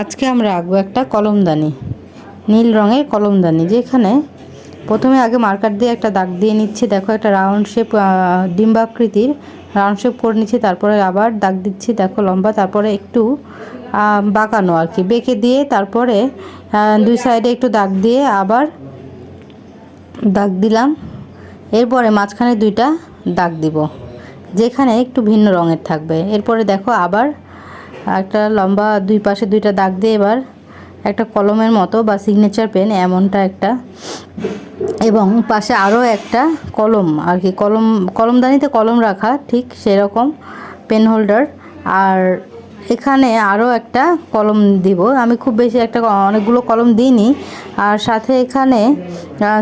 আজকে আমরা আঁকবো একটা কলমদানি, নীল রঙের কলমদানি, যেখানে প্রথমে আগে মার্কার দিয়ে একটা দাগ দিয়ে নিচ্ছি। দেখো একটা রাউন্ড শেপ ডিম্বাকৃতির রাউন্ড শেপ করে নিচ্ছি, তারপরে আবার দাগ দিচ্ছি। দেখো লম্বা, তারপরে একটু বাঁকানো আর কি। বেঁকে দিয়ে তারপরে দুই সাইডে একটু দাগ দিয়ে আবার দাগ দিলাম। এরপরে মাঝখানে দুইটা দাগ দিব, যেখানে একটু ভিন্ন রঙের থাকবে। এরপরে দেখো আবার একটা লম্বা দুই পাশে দুইটা দাগ দিয়ে এবার একটা কলমের মতো বা সিগনেচার পেন এমনটা একটা। এবং পাশে আরও একটা কলম আর কি। কলম, কলমদানিতে কলম রাখা ঠিক সেরকম পেন হোল্ডার আর এখানে আরও একটা কলম দিব। আমি খুব বেশি একটা অনেকগুলো কলম দিইনি। আর সাথে এখানে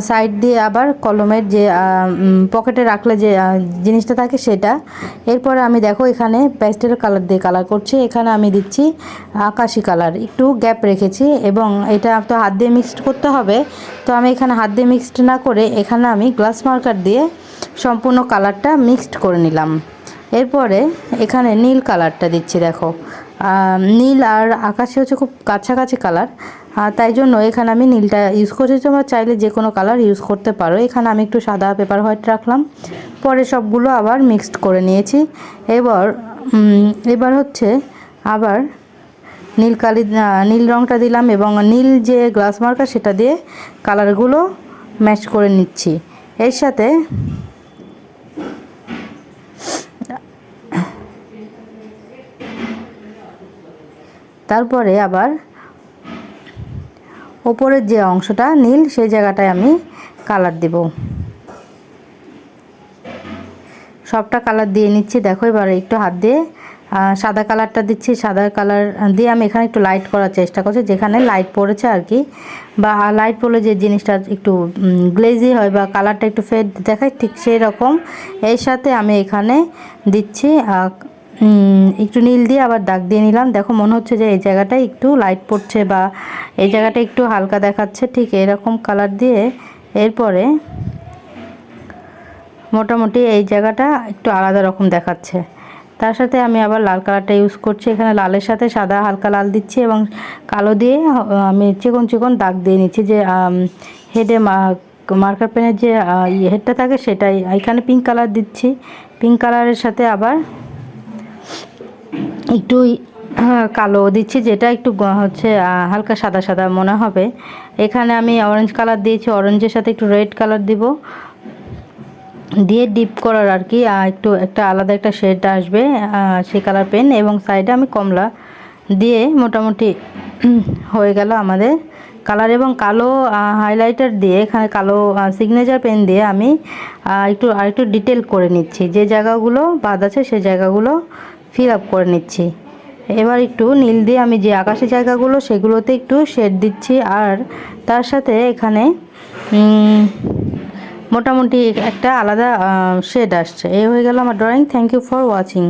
সাইড দিয়ে আবার কলমের যে পকেটে রাখলে যে জিনিসটা থাকে সেটা। এরপরে আমি দেখো এখানে প্যাস্টেল কালার দিয়ে কালার করছি। এখানে আমি দিচ্ছি আকাশি কালার একটু গ্যাপ রেখেছি এবং এটা তো হাত দিয়ে মিক্সড করতে হবে। তো আমি এখানে হাত দিয়ে মিক্সড না করে এখানে আমি গ্লাস মার্কার দিয়ে সম্পূর্ণ কালারটা মিক্সড করে নিলাম। এরপরে এখানে নীল কালারটা দিচ্ছি, দেখো। নীল আর আকাশি হচ্ছে খুব কাছাকাছি কালার। তাই জন্য এখানে আমি নীলটা ইউজ করছি। তোমরা চাইলে যে কোনো কালার ইউজ করতে পারো। এখানে আমি একটু সাদা পেপার হোয়াইট রাখলাম। পরে সবগুলো আবার মিক্সড করে নিয়েছি। এবার এবার হচ্ছে আবার নীল কালি নীল রঙটা দিলাম এবং নীল যে গ্লাস মার্কার সেটা দিয়ে কালারগুলো ম্যাচ করে নিচ্ছি। এর সাথে তারপরে আবার ওপরের যে অংশটা নীল, সেই জায়গাটায় আমি কালার দেব। সবটা কালার দিয়ে নিচ্ছি। দেখো এবার একটু হাত দিয়ে সাদা কালারটা দিচ্ছি। সাদা কালার দিয়ে আমি এখানে একটু লাইট করার চেষ্টা করছি। যেখানে লাইট পড়েছে আর কি, বা লাইট পড়লে যে জিনিসটা একটু গ্লেজি হয় বা কালারটা একটু ফেড দেখায়, ঠিক সেই রকম। এর সাথে আমি এখানে দিচ্ছি একটু নীল দিয়ে আবার দাগ দিয়ে নিলাম। দেখো, মনে হচ্ছে যে এই জায়গাটায় একটু লাইট পড়ছে বা এই জায়গাটা একটু হালকা দেখাচ্ছে। ঠিক এরকম কালার দিয়ে এরপরে মোটামুটি এই জায়গাটা একটু আলাদা রকম দেখাচ্ছে। তার সাথে আমি আবার লাল কালারটা ইউজ করছি। এখানে লালের সাথে সাদা হালকা লাল দিচ্ছি এবং কালো দিয়ে আমি চিকন চিকন দাগ দিয়ে নিচ্ছি যে হেডে মার্কার পেনের যে হেডটা থাকে সেটাই, এখানে পিঙ্ক কালার দিচ্ছি। পিঙ্ক কালারের সাথে আবার একটু হ্যাঁ, কালো দিচ্ছি যেটা একটু হচ্ছে হালকা সাদা সাদা মনে হবে। এখানে আমি অরেঞ্জ কালার দিয়েছি অরেঞ্জের সাথে একটু রেড কালার দিব। দিয়ে ডিপ করার আর কি একটু একটা আলাদা একটা শেড আসবে সেই কালার পেন এবং সাইডে আমি কমলা দিয়ে মোটামুটি হয়ে গেল আমাদের কালার এবং কালো হাইলাইটার দিয়ে এখানে কালো সিগনেচার পেন দিয়ে আমি একটু আরেকটু ডিটেল করে নিচ্ছি। যে জায়গাগুলো বাদ আছে সেই জায়গাগুলো ফিল আপ করে নিচ্ছি। এবার একটু নীল দিয়ে আমি যে আকাশি জায়গাগুলো, সেগুলোতে একটু শেড দিচ্ছি আর তার সাথে এখানে মোটামুটি একটা আলাদা শেড আসছে। এই হয়ে গেল আমার drawing thank you for watching